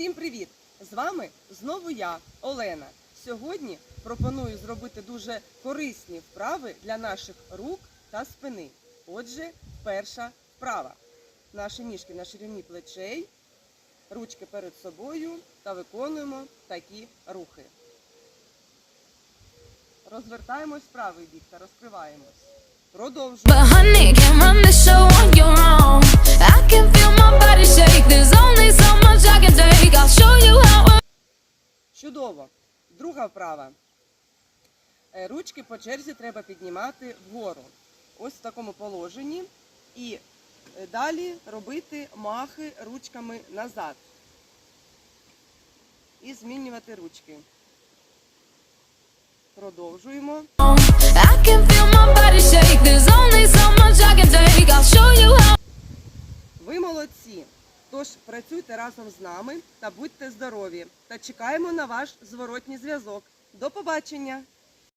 Всім привіт! З вами знову я, Олена. Сьогодні пропоную зробити дуже корисні вправи для наших рук та спини. Отже, перша вправа. Наші ніжки на ширині плечей, ручки перед собою та виконуємо такі рухи. Розвертаємось правий бік та розкриваємось. Продовжуємо. Друга вправа. Е, Ручки по черзі треба піднімати вгору. Ось в такому положенні. І е, далі робити махи ручками назад. І змінювати ручки. Продовжуємо. Ви молодці. Тож працюйте разом з нами та будьте здорові. Та чекаємо на ваш зворотній зв'язок. До побачення!